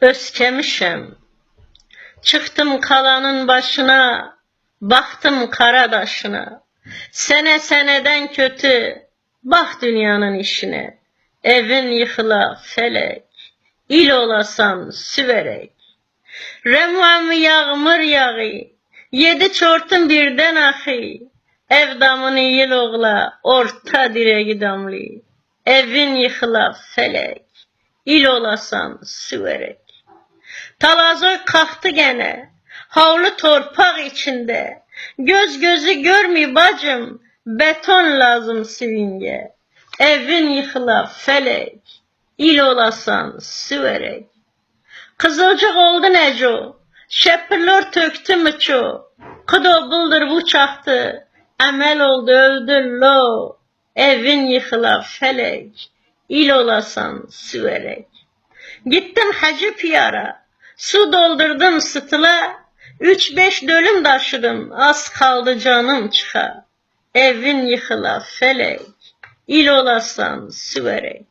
Öskemişim. Çıktım kalanın başına, baktım karadaşına. Sene seneden kötü, bak dünyanın işine. Evin yıkıla felek, il olasan süverek. Remvamı yağmur yağı, yedi çortun birden ahi. Ev damını yıl oğla, orta direği damlı. Evin yıkıla felek, il olasan süverek. Talazoy kalktı gene, havlu torpak içinde. Göz gözü görmüyor bacım, beton lazım sivinge. Evin yıkıla felek, il olasan süverek. Kızılcık oldu Neco, şepirler töktü müço. Kıdo buldur bu çaktı, emel oldu öldü lo. Evin yıkıla felek, il olasan süverek. Gittim hacı piyara, su doldurdum sıtıla, üç beş dölüm taşıdım, az kaldı canım çıka. Evin yıkıla felek, il olasan süverek.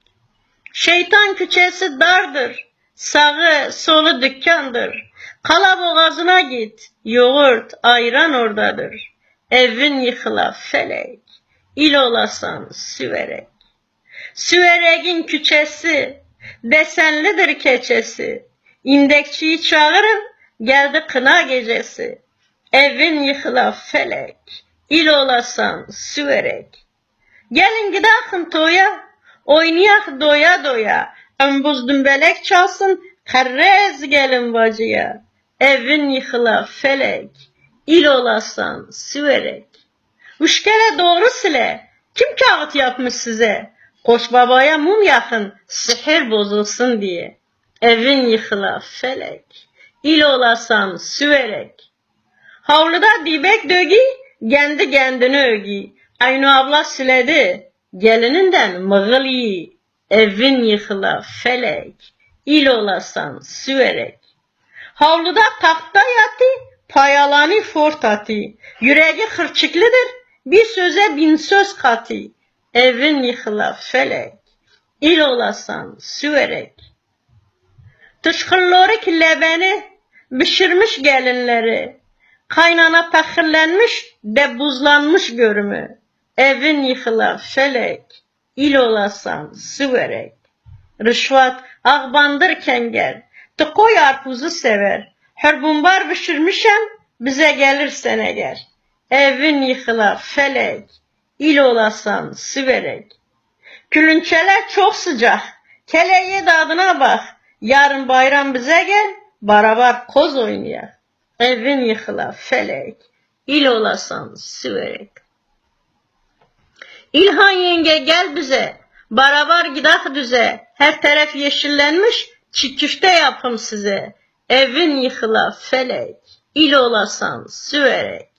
Şeytan küçesi dardır, sağı solu dükkandır. Kala boğazına git, yoğurt, ayran oradadır. Evin yıkıla felek, il olasan süverek. Süverek'in küçesi, desenlidir keçesi. İndekçiyi çağırın, geldi kına gecesi. Evin yıkıla felek, il olasan süverek. Gelin gidakin toya, oynayak doya doya. Ömbuz dümbelek çalsın, karrez gelin bacıya. Evin yıkıla felek, il olasan süverek. Uşkele doğru sile, kim kağıt yapmış size? Koç babaya mum yakın, sihir bozulsun diye. Evin yıkıla felek, il olasan süverek. Havluda dibek dögi, kendi kendini ögi. Aynı abla siledi, gelininden mığıl yi. Evin yıkıla felek, il olasan süverek. Havluda takta yatı, payalanı fort atı. Yüreği hırçıklıdır, bir söze bin söz katı. Evin yıkıla felek, il olasan süverek. Tışkılları lebeni, pişirmiş gelinleri. Kaynana pahirlenmiş de buzlanmış görümü. Evin yıkıla felek, il olasan süverek. Rüşvat ağbandır kenger, tıkoy arpuzu sever. Hırbumbar pişirmişem, bize gelirsen eğer. Evin yıkıla felek, il olasan süverek. Külünçeler çok sıcak, keleğe dadına bak. Yarın bayram bize gel, beraber koz oynayak. Evin yıkıla felek, il olasan süverek. İlhan yenge gel bize, beraber gidak düze. Her taraf yeşillenmiş, çikişte yapım size. Evin yıkıla felek, il olasan süverek.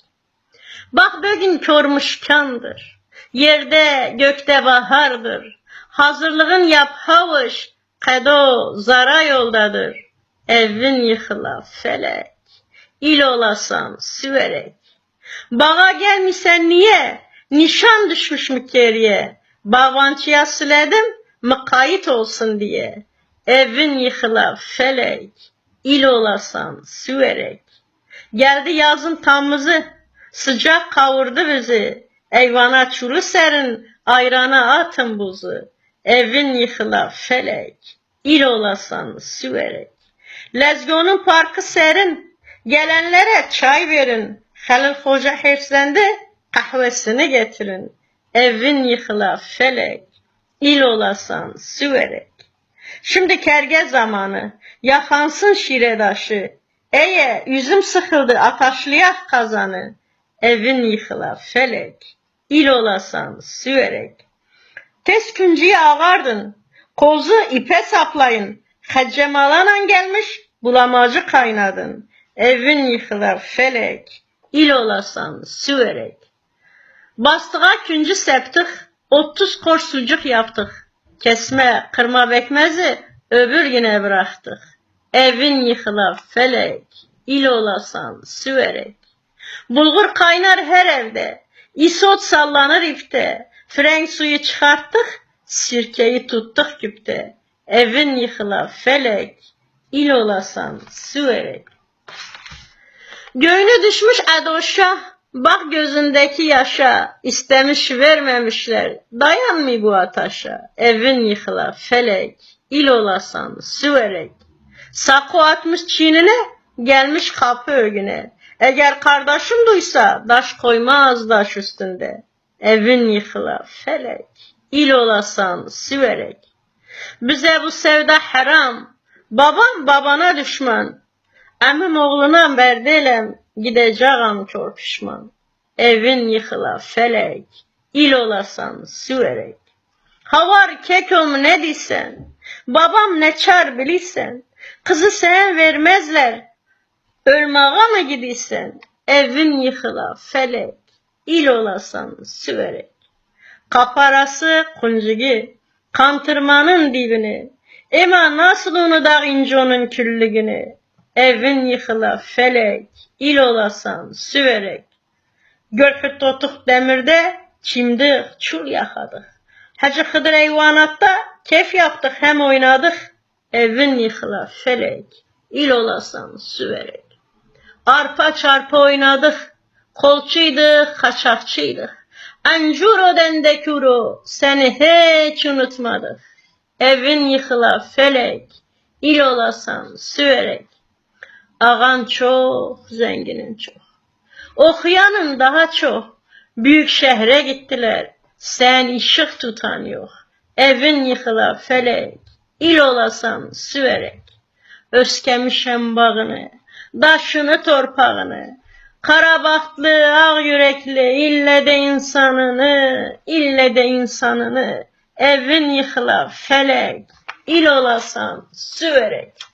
Bak bugün körmüş kandır, yerde gökte bahardır. Hazırlığın yap havuç, Kedo zara yoldadır. Evin yıkıla felek, il olasan süverek. Bağa gelmişsen niye? Nişan düşmüş mü geriye? Bağvançıya siledim, mıkayit olsun diye. Evin yıkıla felek, il olasan süverek. Geldi yazın tamızı, sıcak kavurdu bizi. Eyvana çulu serin, ayrana atın buzu. Evin yıkıla felek, il olasan süverek. Lezgonun parkı serin, gelenlere çay verin. Halil Hoca hirslendi, kahvesini getirin. Evin yıkıla felek, il olasan süverek. Şimdi kerge zamanı, yakansın şiredaşı. Eye, yüzüm sıkıldı, ataşlayak kazanı. Evin yıkıla felek, il olasan süverek. Tez küncüye ağardın, kozu ipe saplayın. Haccemalanan gelmiş, bulamacı kaynadın. Evin yıkılar felek, il olasan süverek. Bastığa küncü septik, 30 koş sucuk yaptık. Kesme, kırma bekmezi öbür güne bıraktık. Evin yıkılar felek, il olasan süverek. Bulgur kaynar her evde, isot sallanır ipte. Frenk suyu çıkarttık, sirkeyi tuttuk güpte. Evin yıkıla felek, il olasan süverek. Göğünü düşmüş Edoş'a, bak gözündeki yaşa, istemiş vermemişler, dayanmıyor bu ataşa, evin yıkıla felek, il olasan süverek. Sakı atmış çiğnine, gelmiş kapı ögüne. Eğer kardeşim duysa, daş koymaz daş üstünde. Evin yıkıla felek, il olasan süverek. Bize bu sevda haram, babam babana düşman. Əmim oğluna verdeləm, gidəcəyəm kör pişman. Evin yıxıla felek, il olasan süverek. Havar kekom ne diysen, babam ne çar bilirsen, kızı sana vermezler, ölmağa mı gidirsen, evin yıxıla felek, il olasan süverek. Kaparası kuncugi, kantırmanın dibini, ema nasıl unudak ince onun küllüğünü, evin yıkıla felek, il olasan süverek. Görpüt totuk demirde, çimdik, çul yakadık. Hacı Hıdır eyvanatta, keyf yaptık hem oynadık, evin yıkıla felek, il olasan süverek. Arpa çarpa oynadık, kolçuydık, kaçakçıydık. Ancuro dendekuro, seni hiç unutmadık. Evin yıkıla felek, il olasan süverek. Ağan çok, zenginin çok. Okuyanın daha çok. Büyük şehre gittiler. Sen ışık tutan yok. Evin yıkıla felek. il olasan süverek. Öskemişem bağını, daşını torpağını. Kara bahtlı, ağ yürekli, ille de insanını, ille de insanını. Evin yıkıla felek. il olasan süverek.